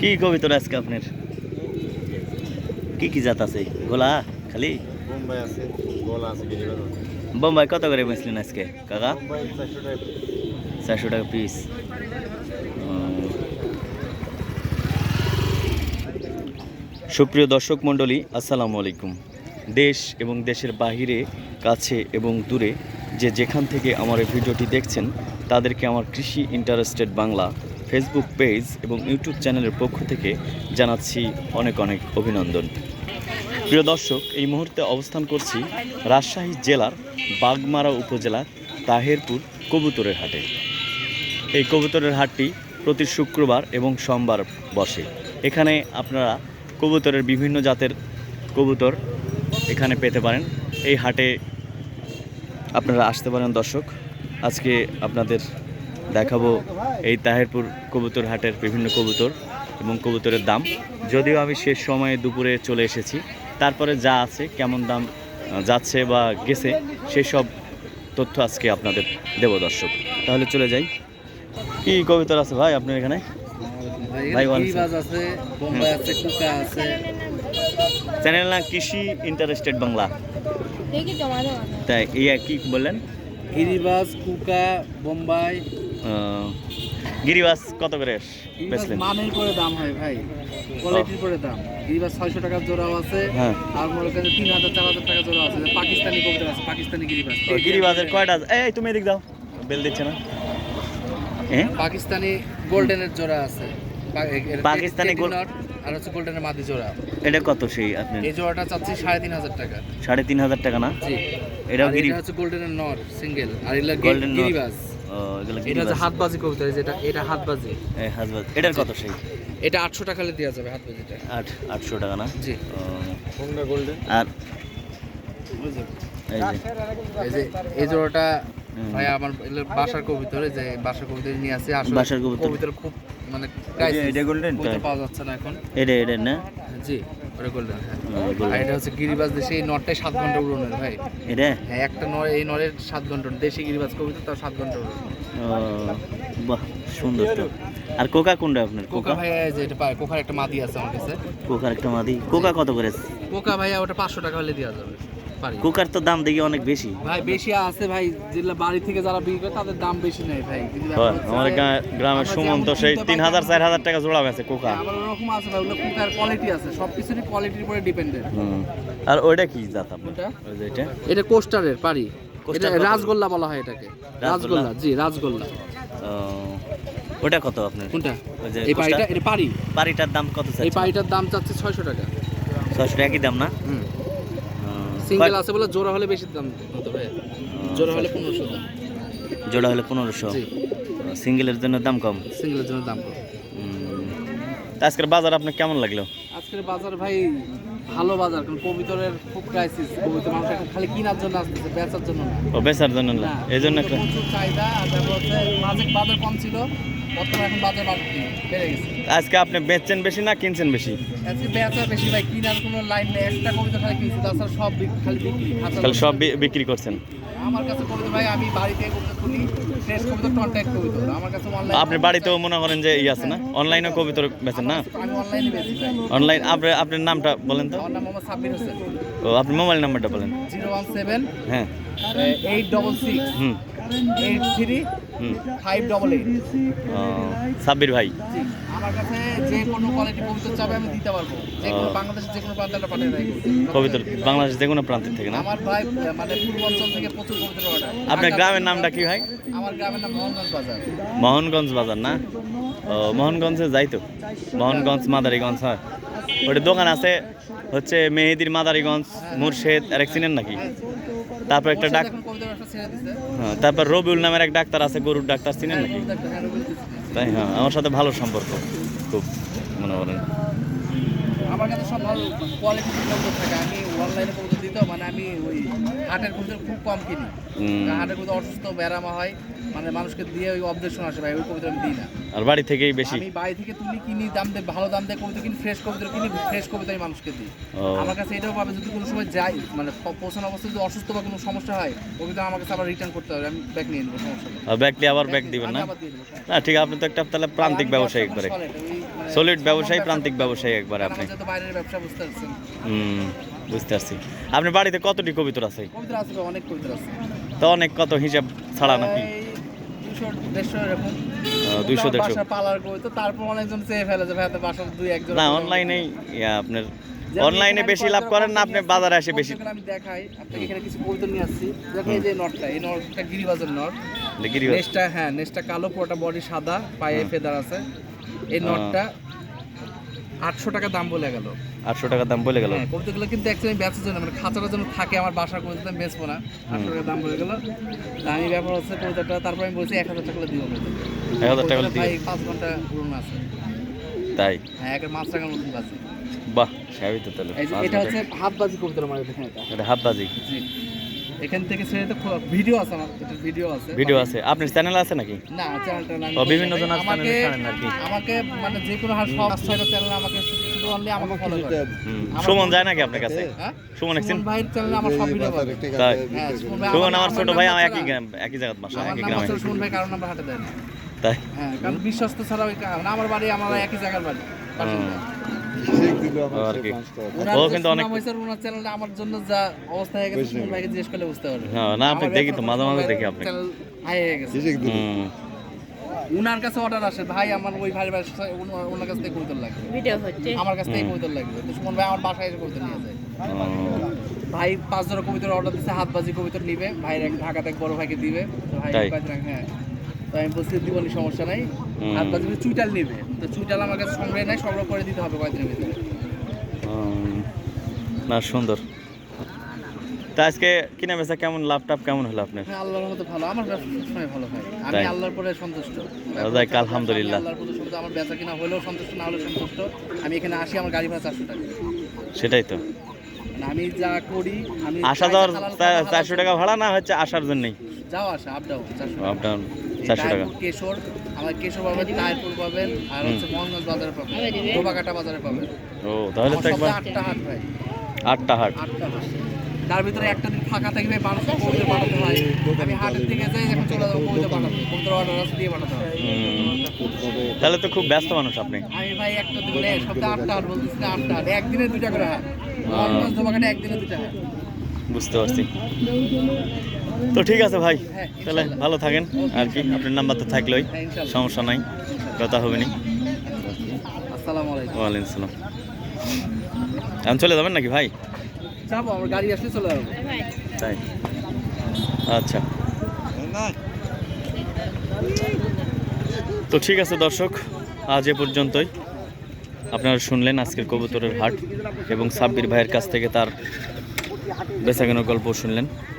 কি কবিতর আজকে আপনার? কি কি জাত আছে? গোলা খালি? বোম্বাই আছে গোল আছে বোম্বাই কত করে বেচলেন আজকে কাকা? চারশো টাকা চারশো টাকা পিস সুপ্রিয় দর্শক মণ্ডলী আসসালামু আলাইকুম। দেশ এবং দেশের বাহিরে কাছে এবং দূরে যে যেখান থেকে আমার এই ভিডিওটি দেখছেন তাদেরকে আমার কৃষি ইন্টারেস্টেড বাংলা ফেসবুক পেজ এবং ইউটিউব চ্যানেলের পক্ষ থেকে জানাচ্ছি অনেক অনেক অভিনন্দন। প্রিয় দর্শক, এই মুহূর্তে অবস্থান করছি রাজশাহী জেলার বাগমারা উপজেলার তাহেরপুর কবুতরের হাটে। এই কবুতরের হাটটি প্রতি শুক্রবার এবং সোমবার বসে। এখানে আপনারা কবুতরের বিভিন্ন জাতের কবুতর এখানে পেতে পারেন। এই হাটে আপনারা আসতে পারেন দর্শক। আজকে আপনাদের দেখাবো এই তাহেরপুর কবুতর হাটের বিভিন্ন কবুতর এবং কবুতরের দাম। যদিও আমি শেষ সময়ে দুপুরে চলে এসেছি। তারপরে যা আছে কেমন দাম যাচ্ছে বা গেছে সেসব তথ্য আজকে আপনাদের দেব দর্শক। তাহলে চলে যাই। কি কবিতর আছে ভাই আপনার এখানে? চ্যানেল না কৃষি ইন্টারেস্টেড বাংলা। তাই ইয়া কি বললেন? গিরিবাজ কুকা বোম্বাই। গিরিবাস কত করে বেচলেন? মানের করে দাম হয় ভাই কোয়ালিটির করে দাম। গিরিবাজ ছয়শো টাকার জোড়াও আছে হ্যাঁ। আর মনে করেন তিন হাজার চার হাজার টাকা জোড়া আছে পাকিস্তানি আছে পাকিস্তানি গিরিবাজ ও, গিরিবাজের কয়টা আছে? এই তুমি এদিক দাও। বেল দিচ্ছে না। পাকিস্তানি গোল্ডেনের জোড়া আছে। পাকিস্তানি আর হচ্ছে গোল্ডেনের মাদি জোড়া। এটা কত সেই আপনার? এই জোড়াটা চাচ্ছি সাড়ে তিন হাজার টাকা। সাড়ে তিন হাজার টাকা না? জি। এটাও গিরি এটা হচ্ছে গোল্ডেনের নট সিঙ্গেল। আর এগুলো Golden Knot। এগুলো এটা হচ্ছে হাতবাজি কবিতা যেটা এটা হাতবাজি। এই হাজবাজ এটার কত সেই? এটা আটশো টাকা হলে দেওয়া যাবে হাতবাজিটা। আট আটশো টাকা না? জি। Honda golden? আর এই যে। এই জোড়াটা। ভাই আমার বাসার কবিতরে যে বাসার কবিতরে নিয়ে আসি। আসলে বাসার কবুতর। কবিতর খুব মানে এটা গোল্ডেন? পাওয়া যাচ্ছে না এখন। এটা এটা না? জি। ওটা গোল্ডেন। আর এটা হচ্ছে গিরিবাজ দেশে এই নটটাই সাত ঘণ্টা উড়নের ভাই। এটা? হ্যাঁ একটা নর এই নরের সাত ঘণ্টা দেশি গিরিবাজ কবিতা তার সাত ঘণ্টা উড়ন। বাহ সুন্দর তো। আর কোকা কোনটা আপনার? কোকা ভাই ভাইয়া যে এটা পায় কোকার একটা মাদি আছে আমার কাছে। কোকার একটা মাদি। কোকা কত করে? কোকা ভাইয়া ওটা পাঁচশো টাকা হলে দেওয়া যাবে। কোকার তো দাম দেখি অনেক বেশি। ভাই বেশি আছে ভাই যেগুলো বাড়ি থেকে যারা বিক্রি করে তাদের দাম বেশি নেই ভাই। হয়, আমার যে গ্রামের আমরা সুমন তো সেই তিন হাজার চার হাজার টাকা জোড়া বেছে কুকার। হ্যাঁ, আবার ওরকম আছে ভাই ওগুলো কুকার কোয়ালিটি আছে সব কিছুরই কোয়ালিটির উপরে ডিপেন্ডেন্ট হুম। আর ওইটা কি জাত আপনার? কোনটা? ওই যে এটা? এটা কোস্টারের পারি। এটা রাজগোল্লা বলা হয় এটাকে। রাজগোল্লা? রাজগোল্লা জি রাজগোল্লা ওটা কত আপনার? কোনটা? ওই যে এই পাড়িটা? এটা পারি বাড়িটার দাম কত এই পাড়িটার দাম চাচ্ছে ছয়শো টাকা। ছয়শো একই দাম না? হুম। সিঙ্গেল আছে বলে জোড়া হলে বেশি দাম হতে ভাই। জোড়া হলে পনেরোশো দাম। জোড়া হলে পনেরোশো। সিঙ্গেলের জন্য দাম কম? সিঙ্গেলের জন্য দাম কম। আজকের বাজার আপনার কেমন লাগল? আজকের বাজার ভাই ভালো বাজার কারণ পবিতরের খুব ক্রাইসিস পবিত্র মানুষ এখন খালি কেনার জন্য আসতেছে বেচার জন্য না। ও বেচার জন্য না। এই জন্য একটা প্রচুর চাহিদা আর তারপর হচ্ছে মাঝে বাজার কম ছিল বর্তমানে এখন বাজার বেড়ে গেছে। আজকে আপনি বেচছেন বেশি না কিনছেন বেশি? বেশি ভাই কিনার কোনো লাইন নেই। একটা কবিতা খালি কিনছি তাছাড়া সব খালি বিক্রি খাঁচা তাহলে সব বিক্রি করছেন? আমার কাছে কবিতা ভাই আমি বাড়িতে কবিতা শুনি ফ্রেশ কবিতা কন্ট্যাক্ট কবিতা আমার কাছে অনলাইন আপনি বাড়িতেও মনে করেন যে ই আছে না? অনলাইনে কবিতর বেচেন না? আমি অনলাইনে বেচি অনলাইন আপনি আপনার নামটা বলেন তো। আমার নাম মোহাম্মদ সাব্বির হোসেন। ও আপনি মোবাইল নাম্বারটা বলেন। জিরো ওয়ান সেভেন হ্যাঁ। এইট ডবল সিক্স হুম। Eight three five double eight Sabbir ভাই। জি। আমার কাছে যে কোনো কোয়ালিটি কবিতা চাবে আমি দিতে পারব। যে কোনো বাংলাদেশের যে কোনো প্রান্তে পাঠিয়ে দেয়। কবিতর বাংলাদেশ যে কোনো প্রান্তের থেকে না? আমার ভাই মানে পূর্বাঞ্চল থেকে প্রচুর কবিতার অর্ডার আপনার গ্রামের নামটা কি ভাই? আমার গ্রামের নাম মোহনগঞ্জ বাজার। মোহনগঞ্জ বাজার না? ও মোহনগঞ্জে যাই তো। মোহনগঞ্জ মাদারীগঞ্জ হয়। ওটা দোকান আছে হচ্ছে মেহেদির মাদারীগঞ্জ মুর্শেদ আর এক চিনেন নাকি? তারপর একটা ডাক হ্যাঁ, তারপর রবিউল নামের এক ডাক্তার আছে গরুর ডাক্তার চিনেন নাকি হ্যাঁ, দিছে। তাই হ্যাঁ আমার সাথে ভালো সম্পর্ক খুব মনে করেন আমার কোয়ালিটি কবিতা থাকে। আমি অনলাইনে কবিতা দিতেও মানে আমি ওই হাটের কবিতা খুব কম কিনি। হাটের কবিতা অসুস্থ ব্যারামা হয় মানে মানুষকে দিয়ে ওই অবজেকশন আসে ভাই ওই কবিতা আমি দিই না। আর বাড়ি থেকেই বেশি? আমি বাড়ি থেকে তুলি কিনি দাম দিয়ে ভালো দাম দিয়ে কবিতা কিনি ফ্রেশ কবিতা কিনি ফ্রেশ কবিতা আমি মানুষকে দিই। আমার কাছে এটাও পাবে যদি কোনো সময় যাই মানে প- পৌঁছানো অবস্থায় যদি অসুস্থ বা কোনো সমস্যা হয় কবিতা আমার কাছে আবার রিটার্ন করতে হবে আমি ব্যাক নিয়ে নেব সমস্যা আর ব্যাগটি আবার ব্যাগ দিবেন না? ঠিক আছে আপনি তো একটা তাহলে প্রান্তিক ব্যবসায়ী ব্যবসা করে সলিড ব্যবসায়ী প্রান্তিক ব্যবসায়ী একবার আপনি। বাইরের ব্যবসা বুঝতে পারছেন। হুম বুঝতে পারছি। আপনার বাড়িতে কতটি কবিতর আছে? তো, অনেক কবিতা আছে। তো অনেক কত হিসাব ছাড়া নাকি? এই দুশো দেড়শো এরকম। দুইশো দেড়শো। পালার কবিতা তারপর অনেকজন চেয়ে ফেলে যে ভাই আপনার দুই একজন না অনলাইনেই আপনার অনলাইনে বেশি লাভ করেন না আপনি বাজারে এসে বেশি কবিতাগুলো আমি দেখাই আপনাকে এখানে কিছু কবিতা নিয়ে আসছি। এই যে নটটা এই নটটা গিরিবাজের নট। গিরি নেসটা হ্যাঁ নেসটা কালো পুরোটা বডি সাদা পায়ে। ফেদার আছে। এই। নটটা আটশো টাকা দাম বলে গেল। আটশো টাকা দাম বলে গেল। হ্যাঁ কবিতাগুলো কিন্তু অ্যাকচুয়ালি বেচার জন্য মানে খাঁচাটার জন্য থাকে আমার বাসার কবিতা আমি বেচবো না। আটশো টাকা দাম বলে গেল। আমি ব্যাপার হচ্ছে কবিতাটা তারপর আমি বলছি এক হাজার টাকা দিব এক হাজার টাকা দিয়ে পাঁচ ঘণ্টা পুরনো আছে। তাই? হ্যাঁ একের মাছ টাকার মতন আছে বাহ সাবি তো তাহলে এটা হচ্ছে হাতবাজি কবিতার মানে দেখেন এটা। এটা হাতবাজি? জি। এখান থেকে ছেড়ে তো ভিডিও আছে আমার ভিডিও আছে। ভিডিও আছে। আপনার চ্যানেল আছে নাকি? না চ্যানেলটা না ও, বিভিন্ন জনের আমাকে। আমাকে মানে যে কোনো হার সব ছয়টা চ্যানেল আমাকে শুধু অনলি আমাকে ফলো করে। সুমন যায় নাকি আপনার কাছে? হ্যাঁ? সুমন একদিন ভাইয়ের চ্যানেলে আমার সব ভিডিও পাবে তাই। হ্যাঁ সুমন আমার ছোট ভাই নাম্বার একই গ্রাম একই জায়গার বাসা একই গ্রামে। সুমন ভাই কারোর নাম্বার হাতে দেয় না তাই। হ্যাঁ কারণ বিশ্বস্ত ছাড়া ওই আমার বাড়ি আমার একই জায়গার বাড়ি বাসিন্দা। আর কি। ওনার ও কিন্তু অনেক ওনার চ্যানেলটা আমার জন্য যা অবস্থা হয়ে গেছে ভাইকে জিজ্ঞেস করলে বুঝতে পারবে। হ্যাঁ, না, আপনি দেখি তো, মাঝে মাঝে দেখি আপনি। হাই হয়ে গেছে। উনার কাছে অর্ডার আসে ভাই আমার ওই বাসায় উন- ওনার কাছ থেকে কবিতর লাগবে। ভিডিও হচ্ছে। আমার কাছ থেকে কবিতর লাগবে। তো সুমন ভাই আমার বাসায় এসে কবিতর নিয়ে যায়। ভাই পাঁচ জোড়া কবিতর অর্ডার দিচ্ছে হাত বাজি কবিতর নিবে। ভাইয়ের এক ঢাকাতে এক বড় ভাইকে দিবে। ভাই হ্যাঁ। তো আমি বলছি দিবনি সমস্যা নাই। হাত বাজি চুইটাল নিবে। তো চুইটাল আমার কাছে সংগ্রহ নাই সংগ্রহ করে দিতে হবে কয়েকদিনের ভিতরে। না সুন্দর। তা আজকে কিনা বেচা কেমন লাভ টাপ কেমন হলো আপনার? হ্যাঁ আল্লাহর মতো ভালো। আমার সবসময় ভালো হয়। আমি আল্লাহর পরে সন্তুষ্ট। যাক, আলহামদুলিল্লাহ। আল্লাহর সন্তুষ্ট। আমার বেচা কিনা হলেও সন্তুষ্ট না হলেও সন্তুষ্ট। আমি এখানে আসি আমার গাড়ি ভাড়া চারশো টাকা। সেটাই তো। মানে আমি যা করি আমি আসা যাওয়ার চারশো টাকা ভাড়া না হচ্ছে আসার জন্যই? যাও আসা আপ ডাউন আপ ডাউন চারশো টাকা। কেশর আমার কেশর পাবেন টায়ারপুর পাবেন আর হচ্ছে মোহনগঞ্জ বাজারে পাবেন ডোবাকাটা বাজারে পাবেন। ও তাহলে তো একবার আটটা হাট ভাই। আটটা হাট। আটটা হাট। তার ভিতরে একটা দিন ফাঁকা থাকবে মানুষকে কবিতা পাঠাতে হয়। আমি হাটের দিকে যাই এখন চলে যাব কবিতা পাঠাতে কবিতার অর্ডার আছে দিয়ে পাঠাতে হয় তাহলে তো খুব ব্যস্ত মানুষ আপনি। আমি ভাই একটা দিন সপ্তাহে আটটা হাট বলতেছি না আটটা হাট। একদিনে দুইটা করে হাট। মোহনগঞ্জ ডোবাকাটা একদিনে দুইটা হাট। বুঝতে পারছি। তো ঠিক আছে ভাই হ্যাঁ, তাহলে ভালো থাকেন। আর কি আপনার নাম্বার তো থাকলোই। হ্যাঁ, সমস্যা নাই কথা হবে নি। ওয়ালাইকুম সালাম। এখন চলে যাবেন নাকি ভাই? যাব আমার গাড়ি আসলে চলে যাব। তাই? আচ্ছা। তো ঠিক আছে দর্শক আজ এ পর্যন্তই। আপনারা শুনলেন আজকের কবুতরের হাট এবং সাব্বির ভাইয়ের কাছ থেকে তার বেচাকেনার গল্প শুনলেন।